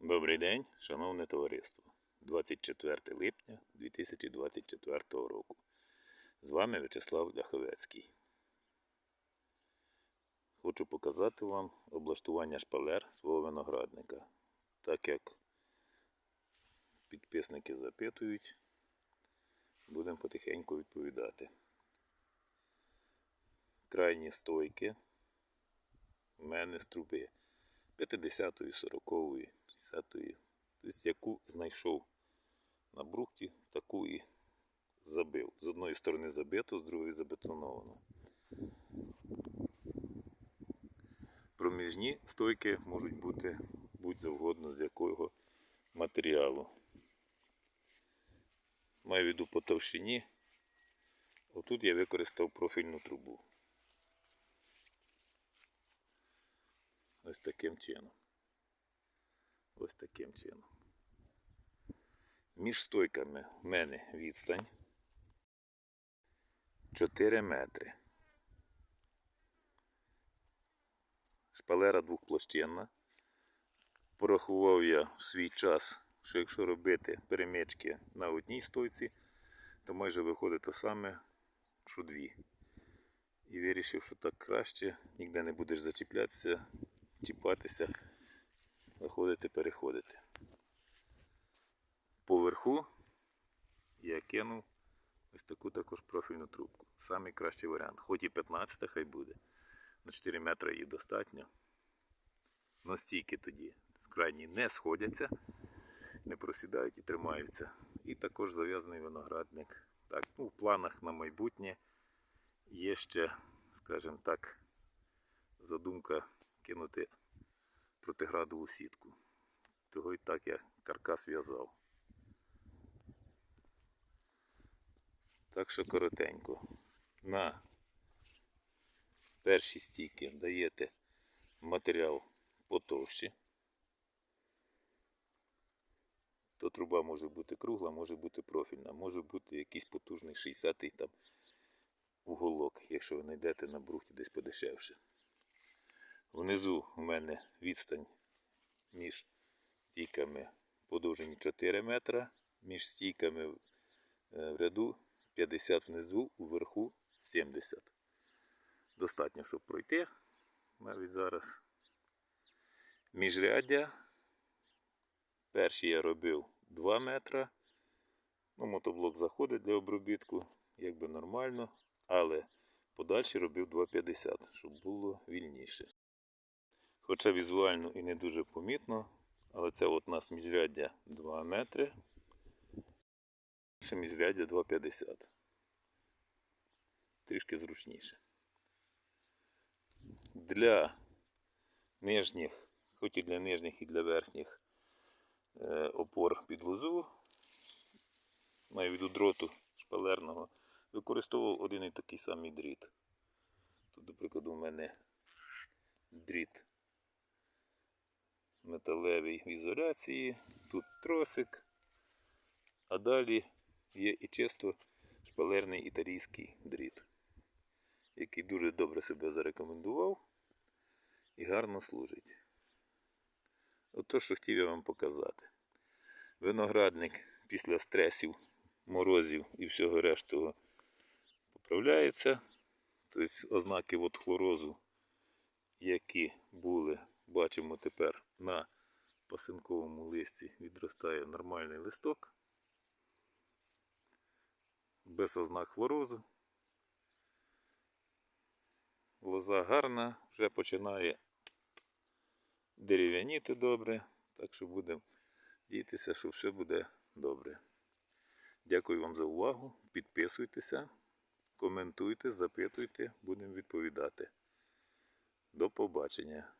Добрий день, шановне товариство. 24 липня 2024 року. З вами В'ячеслав Ляховецький. Хочу показати вам облаштування шпалер свого виноградника. Так як підписники запитують, будемо потихеньку відповідати. Крайні стойки в мене з труби 50-ї, 40-ї, 50-ї. Тобто яку знайшов на брухті, таку і забив. З одної сторони забито, з другої забетоновано. Проміжні стойки можуть бути будь-завгодно з якого матеріалу. Маю в виду по товщині. Отут я використав профільну трубу. Ось таким чином. Ось таким чином. Між стойками в мене відстань 4 метри. Шпалера двохплощинна. Порахував я в свій час, що якщо робити перемички на одній стойці, то майже виходить те саме, що дві. І вирішив, що так краще, ніде не будеш зачіплятися, чіпатися, виходити, переходити. Поверху я кинув ось таку також профільну трубку. Самий кращий варіант. Хоч і 15 хай буде. На 4 метри її достатньо. Но стійки тоді крайні не сходяться, не просідають і тримаються. І також зав'язаний виноградник. Так, ну, в планах на майбутнє є ще, скажімо так, задумка кинути протиградову сітку. Того і так я каркас в'язав. Так що коротенько. На перші стійки даєте матеріал потовщі. То труба може бути кругла, може бути профільна, може бути якийсь потужний 60-й там уголок, якщо ви знайдете на брухті десь подешевше. Внизу у мене відстань між стійками подовжені 4 метра, між стійками в е, ряду 50 внизу, уверху 70. Достатньо, щоб пройти навіть зараз. Міжряддя. Перший я робив 2 метра. Ну, мотоблок заходить для обробітку, якби нормально, але подальший робив 2,50, щоб було вільніше. Хоча візуально і не дуже помітно, але це от у нас міжряддя 2 метри. Ще міжряддя 2,50. Трішки зручніше. Для нижніх, хоч і для нижніх і для верхніх е, опор під лозу, маю в виду дроту шпалерного, використовував один і такий самий дріт. Тут, до прикладу, у мене дріт металевий в ізоляції, тут тросик, а далі є і чисто шпалерний італійський дріт, який дуже добре себе зарекомендував і гарно служить. Ото, що хотів я вам показати. Виноградник після стресів, морозів і всього рештого поправляється. Тобто ознаки от хлорозу, які були, бачимо тепер на пасинковому листі відростає нормальний листок. Без ознак хлорозу. Лоза гарна, вже починає дерев'яніти добре, так що будемо діятися, що все буде добре. Дякую вам за увагу. Підписуйтеся, коментуйте, запитуйте, будемо відповідати. До побачення.